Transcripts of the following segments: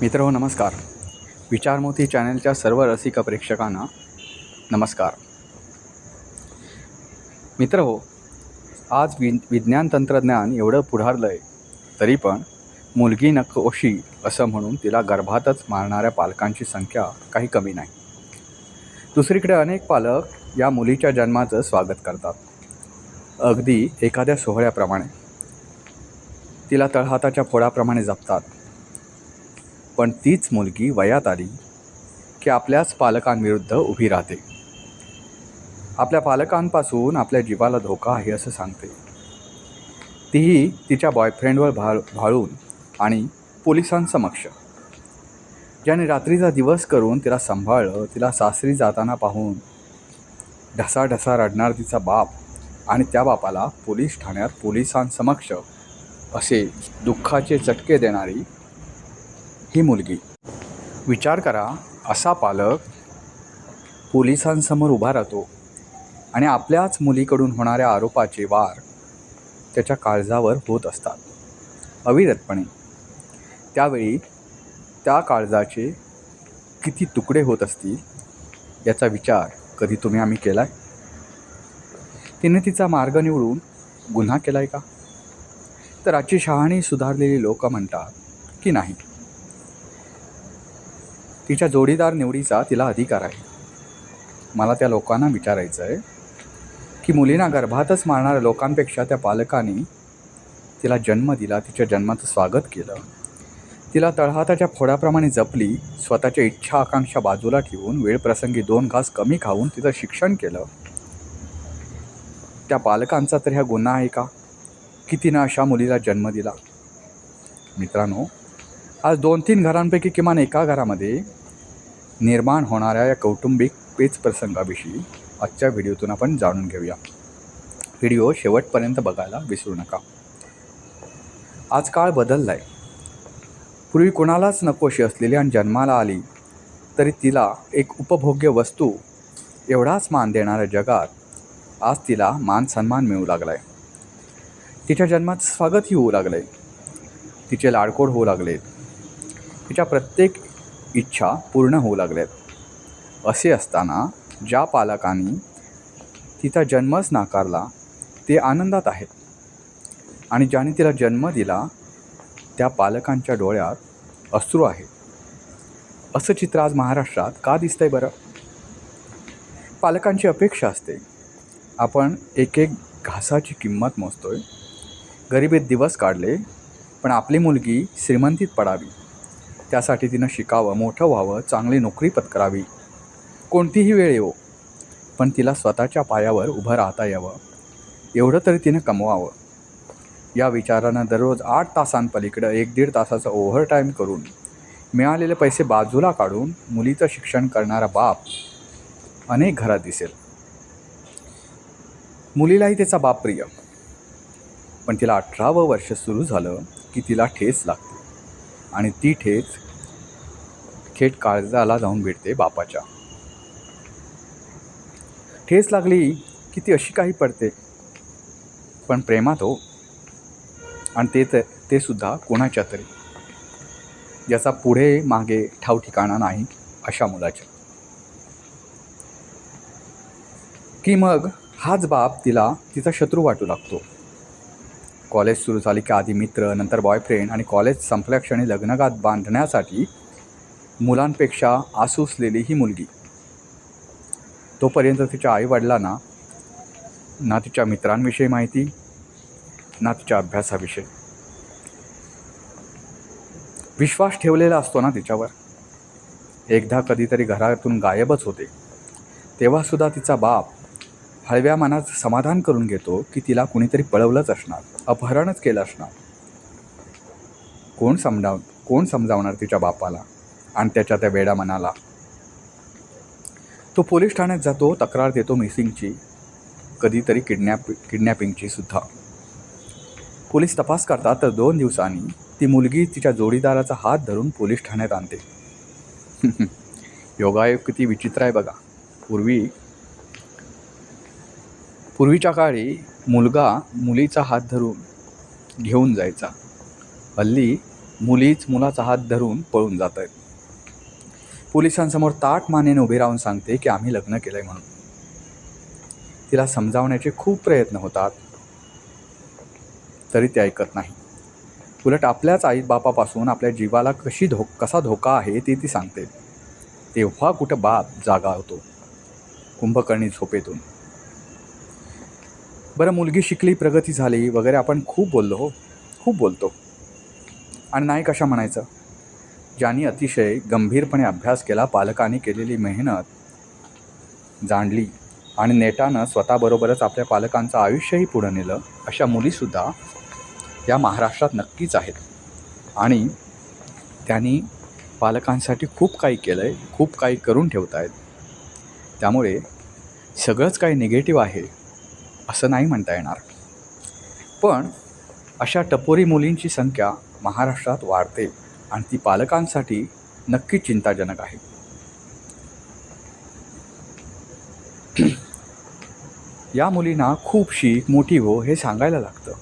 मित्र हो नमस्कार. विचारमोती चॅनलच्या सर्व रसिक प्रेक्षकांना नमस्कार. मित्र हो आज वि विज्ञान तंत्रज्ञान एवढं पुढारलं आहे तरी पण मुलगी नकोशी असं म्हणून तिला गर्भातच मारणाऱ्या पालकांची संख्या काही कमी नाही. दुसरीकडे अनेक पालक या मुलीच्या जन्माचं स्वागत करतात. अगदी एखाद्या सोहळ्याप्रमाणे. तिला तळहाताच्या फोडाप्रमाणे जपतात. पण तीच मुलगी वयात आली की आपल्याच पालकांविरुद्ध उभी राहते. आपल्या पालकांपासून आपल्या जीवाला धोका आहे असं सांगते. तीही तिच्या बॉयफ्रेंडवर भाळ भाळून आणि पोलिसांसमक्ष. ज्याने रात्रीचा दिवस करून तिला सांभाळलं तिला सासरी जाताना पाहून ढसाढसा रडणार तिचा बाप आणि त्या बापाला पोलीस ठाण्यात पोलिसांसमक्ष असे दुःखाचे चटके देणारी ही मुलगी. विचार करा असा पालक पोलिसांसमोर उभा राहतो आणि आपल्याच मुलीकडून होणाऱ्या आरोपाचे वार त्याच्या काळजावर होत असतात अविरतपणे. त्यावेळी त्या काळजाचे किती तुकडे होत असतील याचा विचार कधी तुम्ही आम्ही केला आहे तिने तिचा मार्ग निवडून गुन्हा केला आहे का? तर आजची शहाणी सुधारलेली लोक म्हणतात की नाही? तिच्या जोडीदार निवडीचा तिला अधिकार आहे. मला त्या लोकांना विचारायचं आहे की मुलींना गर्भातच मारणाऱ्या लोकांपेक्षा त्या पालकांनी तिला जन्म दिला तिच्या जन्माचं स्वागत केलं. तिला तळहाताच्या फोडाप्रमाणे जपली स्वतःच्या इच्छा आकांक्षा बाजूला ठेवून वेळप्रसंगी दोन घास कमी खाऊन तिचं शिक्षण केलं. त्या पालकांचा तर ह्या गुन्हा आहे का? की तिनं अशा मुलीला जन्म दिला? मित्रांनो आज दोन तीन घरांपैकी किमान एका घरामध्ये निर्माण होणाऱ्या या कौटुंबिक पेच प्रसंगाविषयी आजच्या व्हिडिओतून आपण जाणून घेऊया. व्हिडिओ शेवटपर्यंत बघायला विसरू नका. आज काळ बदलला आहे पूर्वी कोणालाच नकोशी असलेली आणि जन्माला आली तरी तिला एक उपभोग्य वस्तू एवढाच मान देणाऱ्या जगात आज तिला मान सन्मान मिळू लागला आहे तिच्या जन्मात स्वागतही होऊ लागलं आहे तिचे लाडकोड होऊ लागलेत. तिच्या प्रत्येक इच्छा पूर्ण होऊ लागल्यात. असे असताना ज्या पालकांनी तिचा जन्मच नाकारला ते आनंदात आहेत. आणि ज्याने तिला जन्म दिला त्या पालकांच्या डोळ्यात अश्रू आहेत. असं चित्र आज महाराष्ट्रात का दिसतंय बरं? पालकांची अपेक्षा असते. आपण एक एक घासाची किंमत मोजतोय. गरिबीत दिवस काढले पण आपली मुलगी श्रीमंतीत पडावी. त्यासाठी तिनं शिकावं मोठं व्हावं चांगली नोकरी पत्करावी. कोणतीही वेळ येवो पण तिला स्वतःच्या पायावर उभं राहता यावं. एवढं तरी तिनं कमवावं. या विचारानं दररोज आठ तासांपलीकडं एक दीड तासाचा ओव्हर टाईम करून मिळालेले पैसे बाजूला काढून मुलीचं शिक्षण करणारा बाप अनेक घरात दिसेल. मुलीलाही त्याचा बाप प्रिय. पण तिला अठरावं वर्ष सुरू झालं की तिला ठेच लागते. आणि ती ठेच थेट काळजाला जाऊन भेटते बापाच्या. ठेच लागली की ती अशी काही पडते. पण प्रेमात हो. आणि ते तर ते सुद्धा कोणाच्या तरी. ज्याचा पुढे मागे ठाव ठिकाणा नाही अशा मुलाच्या. की मग हाच बाप तिला तिचा शत्रू वाटू लागतो. कॉलेज सुरू झाली की आधी मित्र नंतर बॉयफ्रेंड आणि कॉलेज संपल्या क्षणी लग्नगात बांधण्यासाठी मुलांपेक्षा आसूसलेली ही मुलगी. तोपर्यंत तिच्या आईवडिलांना ना तिच्या मित्रांविषयी माहिती ना तिच्या अभ्यासाविषयी. विश्वास ठेवलेला असतो ना तिच्यावर. एकदा कधीतरी घरातून गायबच होते. तेव्हासुद्धा तिचा बाप हळव्या मनात समाधान करून घेतो की तिला कुणीतरी पळवलंच असणार अपहरणच केलं असणार. कोण समजाव कोण समजावणार तिच्या बापाला आणि त्याच्या त्या वेडा मनाला? तो पोलीस ठाण्यात जातो तक्रार देतो मिसिंगची कधीतरी किडनॅप किडनॅपिंगची सुद्धा. पोलीस तपास करतात तर दोन दिवसांनी ती मुलगी तिच्या जोडीदाराचा हात धरून पोलीस ठाण्यात आणते. योगायोग किती विचित्र आहे बघा. पूर्वी पूर्वीच्या काळी मुलगा मुलीचा हात धरून घेऊन जायचा. हल्ली मुलीच मुलाचा हात धरून पळून जात आहेत पोलिसांसमोर ताट मानेने उभी राहून सांगते की आम्ही लग्न केलं आहे म्हणून. तिला समजावण्याचे खूप प्रयत्न होतात. तरी ते ऐकत नाही. उलट आपल्याच आई बापापासून आपल्या जीवाला कशी धो कसा धोका आहे ते ती सांगते. तेव्हा कुठं बाप जागा होतो. कुंभकर्णी झोपेतून. बरं मुलगी शिकली प्रगती झाली वगैरे आपण खूप बोललो हो. खूप बोलतो. आणि नाही कशा म्हणायचं? ज्यांनी अतिशय गंभीरपणे अभ्यास केला पालकांनी केलेली मेहनत जाणली आणि नेटानं स्वतःबरोबरच आपल्या पालकांचं आयुष्यही पुढं नेलं अशा मुलीसुद्धा या महाराष्ट्रात नक्कीच आहेत. आणि त्यांनी पालकांसाठी खूप काही केलं आहे खूप काही करून ठेवत आहेत त्यामुळे सगळंच काही निगेटिव्ह आहे. असं नाही म्हणता येणार. पण अशा टपोरी मुलींची संख्या महाराष्ट्रात वाढते आणि ती पालकांसाठी नक्की चिंताजनक आहे. या मुलींना खूप शिक मोठी हो हे सांगायला लागतं.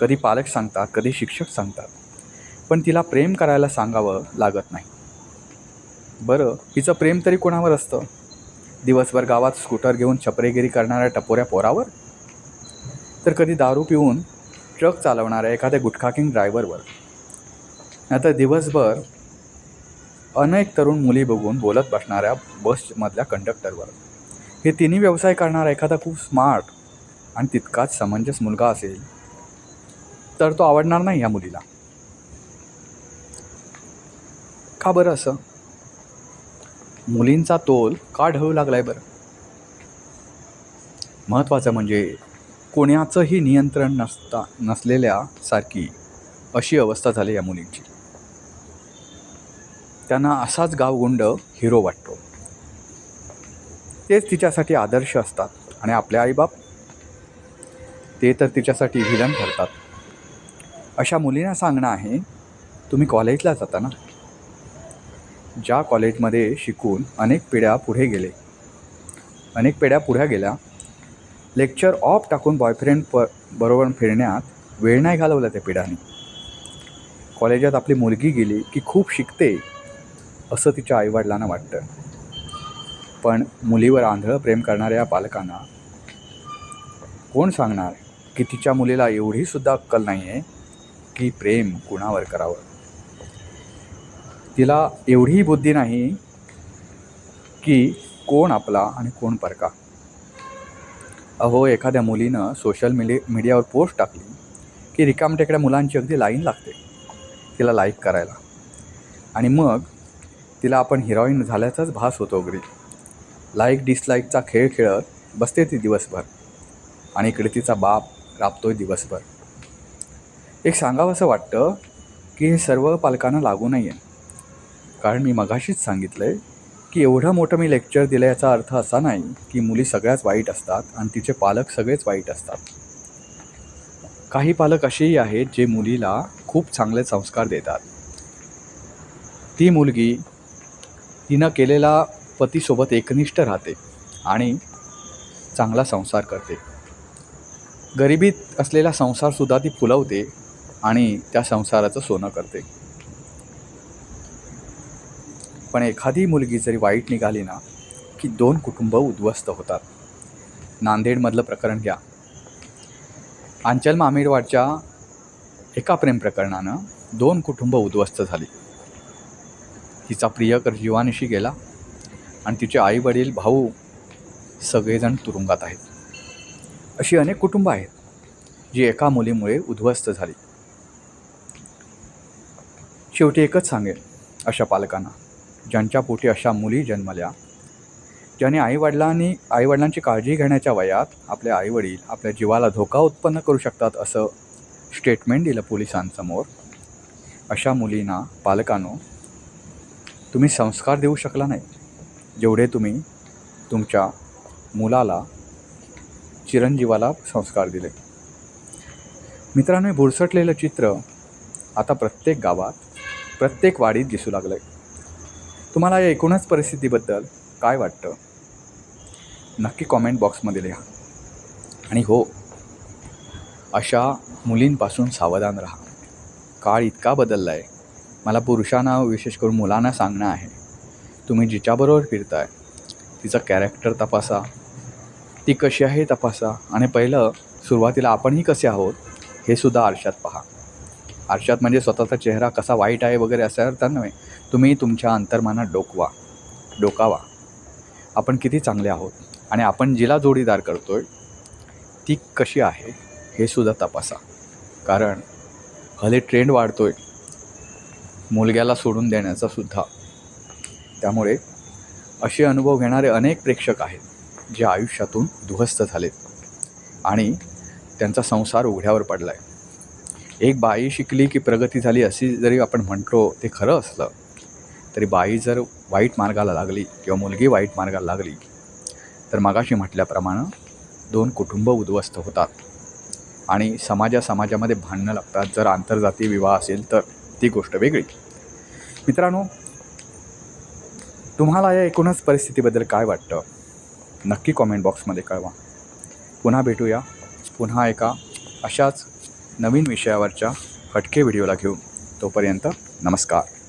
कधी पालक सांगतात कधी शिक्षक सांगतात पण तिला प्रेम करायला सांगावं लागत नाही. बरं हिचं प्रेम तरी कोणावर असतं? दिवसभर गावात स्कूटर घेऊन छपरेगिरी करणाऱ्या टपोऱ्या पोरावर? तर कधी दारू पिऊन ट्रक चालवणाऱ्या एखाद्या गुटखाकिंग ड्रायव्हरवर. नाहीतर दिवसभर अनेक तरुण मुली बघून बोलत बसणाऱ्या बसमधल्या कंडक्टरवर. हे तिन्ही व्यवसाय करणारा एखादा खूप स्मार्ट आणि तितकाच समंजस मुलगा असेल तर तो आवडणार नाही या मुलीला. का बरं असं? मुलींचा तोल का ढळू लागलाय बरं? महत्त्वाचं म्हणजे कोणाचंही नियंत्रण नसता नसलेल्या सारखी अशी अवस्था झाली या मुलींची. त्यांना असाच गावगुंड हिरो वाटतो. तेच तिच्यासाठी आदर्श असतात आणि आपले आईबाप? ते तर तिच्यासाठी व्हिलन ठरतात. अशा मुलींना सांगणं आहे तुम्ही कॉलेजला जाता ना? ज्या कॉलेजमध्ये शिकून अनेक पिढ्या पुढे गेले. अनेक पिढ्या पुढ्या गेल्या. लेक्चर ऑफ टाकून बॉयफ्रेंड प बरोबर फिरण्यात वेळ नाही घालवला त्या पिढ्याने. कॉलेजात आपली मुलगी गेली की खूप शिकते असं तिच्या आईवडिलांना वाटतं. पण मुलीवर आंधळं प्रेम करणाऱ्या पालकांना कोण सांगणार की तिच्या मुलीला एवढीसुद्धा अक्कल नाही आहे की प्रेम कुणावर करावं? तिला एवढीही बुद्धी नाही की कोण आपला आणि कोण परका. अहो एखाद्या मुलीनं सोशल मीडिया मीडियावर पोस्ट टाकली की रिकामटेकड्या मुलांची अगदी लाईन लागते तिला लाईक करायला. आणि मग तिला आपण हिरोईन झाल्याचाच भास होतो अगदी. लाईक डिसलाईकचा खेळ खेळत बसते ती दिवसभर. आणि इकडे तिचा बाप राबतोय दिवसभर. एक सांगावं असं वाटतं की हे सर्व पालकांना लागू नाही आहे कारण मी मघाशीच सांगितलं आहे की एवढं मोठं मी लेक्चर दिलं याचा अर्थ असा नाही की मुली सगळ्याच वाईट असतात आणि तिचे पालक सगळेच वाईट असतात. काही पालक असेही आहेत जे मुलीला खूप चांगले संस्कार देतात. ती मुलगी तिनं केलेला पतीसोबत एकनिष्ठ राहते आणि चांगला संसार करते. गरिबीत असलेला संसारसुद्धा ती फुलवते आणि त्या संसाराचं सोनं करते. पण एखादी मुलगी जरी वाईट निघाली ना की दोन कुटुंब उद्ध्वस्त होतात. नांदेडमधलं प्रकरण घ्या. अंचल मामेडवाडच्या एका प्रेम प्रकरणानं दोन कुटुंब उद्ध्वस्त झाली. तिचा प्रियकर जीवानिशी गेला आणि तिचे आई वडील भाऊ सगळेजण तुरुंगात आहेत. अशी अनेक कुटुंब आहेत जी एका मुलीमुळे उद्ध्वस्त झाली. शेवटी एकच सांगेल अशा पालकांना. ज्यांच्या पोटी अशा मुली जन्मल्या. ज्याने आईवडिलांनी आईवडिलांची काळजी घेण्याच्या वयात आपले आईवडील आपल्या जीवाला धोका उत्पन्न करू शकतात असं स्टेटमेंट दिलं पोलिसांसमोर. अशा मुलींना पालकांनो तुम्ही संस्कार देऊ शकला नाही. जेवढे तुम्ही तुमच्या मुलाला चिरंजीवाला संस्कार दिले. मित्रांनो भुरसटलेलं चित्र आता प्रत्येक गावात प्रत्येक वाडीत दिसू लागलं आहे तुम्हाला या एकूणच परिस्थितीबद्दल काय वाटतं? नक्की कॉमेंट बॉक्समध्ये लिहा. आणि हो अशा मुलींपासून सावधान राहा. काळ इतका बदलला आहे मला पुरुषांना विशेष करून मुलांना सांगणं आहे. तुम्ही जिच्याबरोबर फिरताय तिचं कॅरेक्टर तपासा. ती कशी आहे तपासा. आणि पहिलं सुरुवातीला आपणही कसे आहोत हे सुद्धा आरशात पहा. आरशात म्हणजे स्वतःचा चेहरा कसा वाईट आहे वगैरे असं अर्थ नव्हे. तुम्ही तुमच्या अंतर्मानात डोकवा डोकावा. आपण किती चांगले आहोत आणि आपण जिला जोडीदार करतो आहे ती कशी आहे हे सुद्धा तपासा. कारण हल्ली ट्रेंड वाढतो आहे मुलग्याला सोडून देण्याचा सुद्धा. त्यामुळे असे अनुभव घेणारे अनेक प्रेक्षक आहेत जे आयुष्यातून उद्ध्वस्त झालेत आणि त्यांचा संसार उघड्यावर पडला आहे एक बाई शिकली की प्रगती झाली अशी जरी आपण म्हणतो ते खरं असलं तरी बाई जर वाईट मार्गाला लागली किंवा मुलगी वाईट मार्गाला लागली तर मगाशी म्हटल्याप्रमाणे दोन कुटुंब उद्ध्वस्त होतात. आणि समाजा समाजामध्ये भांडणं लागतात. जर आंतरजातीय विवाह असेल तर ती गोष्ट वेगळी. मित्रांनो तुम्हाला या एकूणच परिस्थितीबद्दल काय वाटतं? नक्की कॉमेंट बॉक्समध्ये कळवा. पुन्हा भेटूया. पुन्हा एका अशाच नवीन विषयावरच्या हटके व्हिडिओला घेऊ तोपर्यंत नमस्कार.